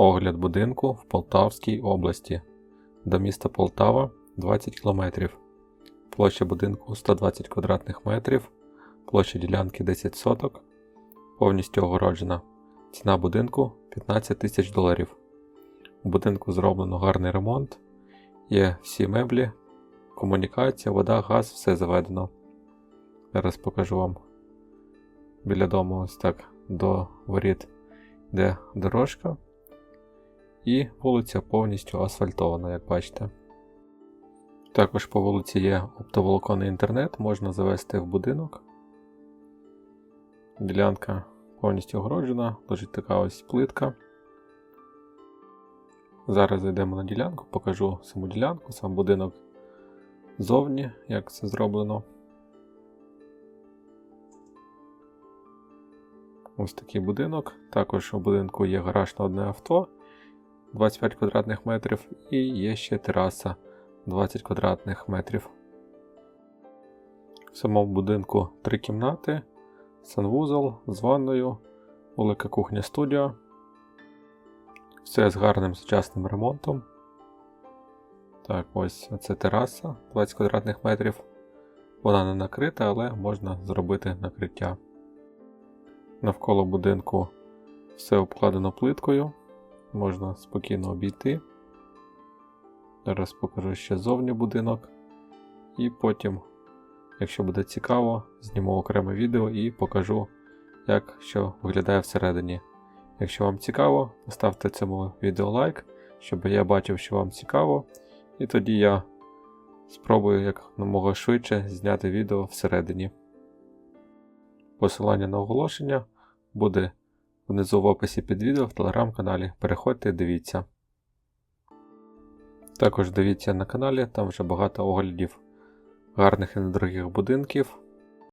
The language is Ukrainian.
Огляд будинку в Полтавській області. До міста Полтава 20 км. Площа будинку 120 квадратних метрів, площа ділянки 10 соток, повністю огороджена. Ціна будинку 15 тисяч доларів. У будинку зроблено гарний ремонт, є всі меблі, комунікація, вода, газ, все заведено. Зараз покажу вам біля дому ось так до воріт йде дорожка. І вулиця повністю асфальтована, як бачите. Також по вулиці є оптоволоконний інтернет, можна завести в будинок. Ділянка повністю огороджена, лежить така ось плитка. Зараз зайдемо на ділянку, покажу саму ділянку, сам будинок ззовні, як це зроблено. Ось такий будинок. Також у будинку є гараж на одне авто 25 квадратних метрів і є ще тераса 20 квадратних метрів. В самому будинку три кімнати, санвузол з ванною, велика кухня студія. Все з гарним сучасним ремонтом. Так, ось це тераса 20 квадратних метрів. Вона не накрита, але можна зробити накриття. Навколо будинку все обкладено плиткою, можна спокійно обійти. Зараз покажу ще зовні будинок. І потім, якщо буде цікаво, зніму окреме відео і покажу, як що виглядає всередині. Якщо вам цікаво, поставте цьому відео лайк, щоб я бачив, що вам цікаво. І тоді я спробую якомога швидше зняти відео всередині. Посилання на оголошення буде внизу в описі під відео в телеграм-каналі. Переходьте, і дивіться. Також дивіться на каналі, там вже багато оглядів гарних і недорогих будинків.